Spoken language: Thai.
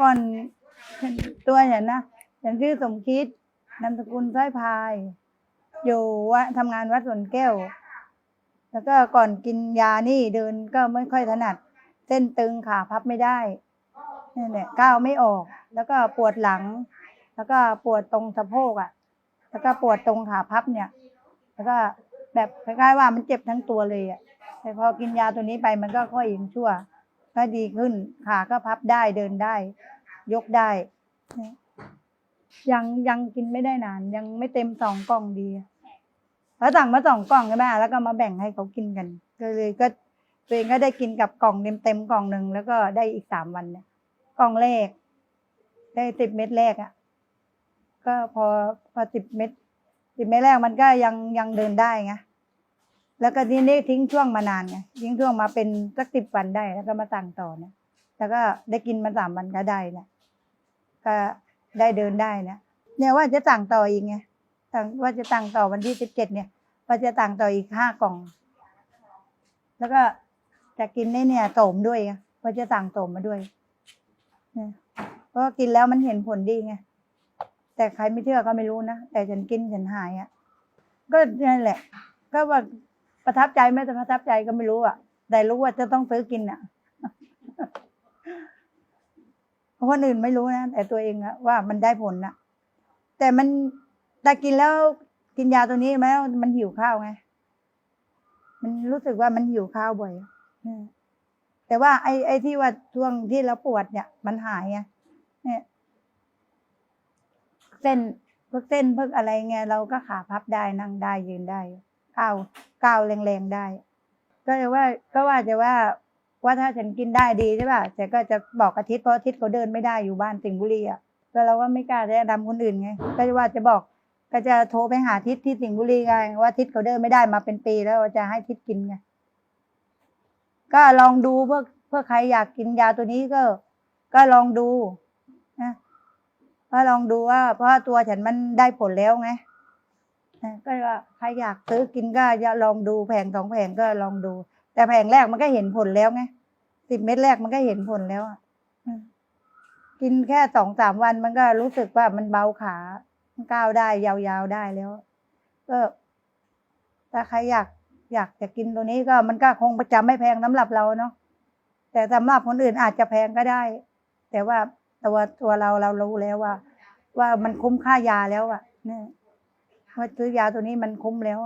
ก่อนตัวฉันนะฉันชื่อสมคิดนามสกุลสร้อยพาย อยู่ว่าทำงานวัดสวนแก้ว แล้วก็ก่อนกินยานี่เดินก็ไม่ค่อยถนัด เส้นตึงขาพับไม่ได้นี่แหละก้าวไม่ออก แล้วก็ปวดหลัง แล้วก็ปวดตรงสะโพกอะ แล้วก็ปวดตรงขาพับเนี่ย แล้วก็แบบคล้ายๆว่ามันเจ็บทั้งตัวเลยอะแต่พอกินยาตัวนี้ไปมันก็ค่อยยังชั่ว ก็ดีขึ้นขาก็พับได้เดินได้ ยกได้ ยังยังกินไม่ได้นาน ยังไม่เต็มสองกล่องดีแล้วสั่งมาสองกล่องใช่ไหมแล้วก็มาแบ่งให้เขากินกัน ก็เลยก็ตัวเองก็ได้กินกับกล่องเต็มเต็มกล่องหนึ่งแล้วก็ได้อีกสามวันเนี่ยกล่องแรก ได้สิบเม็ดแรกอะ ก็พอพอสิบเม็ดสิบเม็ดแรกมันก็ยังยังเดินได้ไง แล้วก็ทีนี้ทิ้งช่วงมานานไงทิ้งช่วงมาเป็นสักสิบวันได้ แล้วก็มาสั่งต่อนะแล้วก็ได้กินมาสามวันก็ได้นะก็ได้เดินได้นะเนี่ยว่าจะสั่งต่ออีกไงสั่งว่าจะสั่งต่อวันที่สิบเจ็ดเนี่ย ว่าจะสั่งต่ออีกห้ากล่อง แล้วก็จะกินในเนี่ยโสมด้วยไงว่าจะสั่งโสมมาด้วยเนี่ยเพราะกินแล้วมันเห็นผลดีไงแต่ใครไม่เชื่อก็ไม่รู้นะแต่ฉันกินฉันหายอะก็นั่นแหละ ก็ว่า ประทับใจไม่ประทับใจก็ไม่รู้อะ แต่รู้ว่าจะต้องซื้อกินอะ เพราะคนอื่นไม่รู้นะแต่ตัวเองอะว่ามันได้ผลนะแต่มันแต่กินแล้วกินยาตัวนี้ไหมมันหิวข้าวไง มันรู้สึกว่ามันหิวข้าวบ่อยแต่ว่าไอ้ไอ้ที่ว่าช่วงที่เราปวดเนี่ย มันหายไงเนี่ยเส้นพวกเส้นพวกอะไรเงี้ยเราก็ขาพับได้นั่งได้ยืนได้ ก้าวก้าวแรงๆได้ ก็เลยว่าก็ว่าจะว่าว่าถ้าฉันกินได้ดีใช่ป่ะแต่ก็จะบอกอาทิตย์เพราะอาทิตย์เขาเดินไม่ได้อยู่บ้านสิงห์บุรีอะก็เราก็ไม่กล้าแนะนำคนอื่นไงก็จะว่าจะบอกก็จะโทรไปหาทิศที่สิงห์บุรีไงว่าทิศเขาเดินไม่ได้มาเป็นปีแล้วจะให้ทิศกินไงก็ลองดูเพื่อเพื่อใครอยากกินยาตัวนี้ก็ ก็ลองดูนะก็ลองดูว่า เพราะว่าตัวฉันมันได้ผลแล้วไง ก็ว่าใครอยากซื้อกินก็จะลองดูแผงสองแผงก็ลองดู แต่แผงแรกมันก็เห็นผลแล้วไงสิบเม็ดแรกมันก็เห็นผลแล้วอะกินแค่สองสามวันมันก็รู้สึกว่ามันเบาขาก้าวได้ยาวๆได้แล้วก็ถ้าใครอยากอยากจะกินตัวนี้ก็มันก็คงประจำไม่แพงสำหรับเราเนาะแต่สำหรับคนอื่นอาจจะแพงก็ได้ แต่ว่าตัวตัวเราเรารู้แล้วว่า ว่ามันคุ้มค่ายาแล้วอะเนี่ย ว่าซื้อยาตัวนี้มันคุ้มแล้ว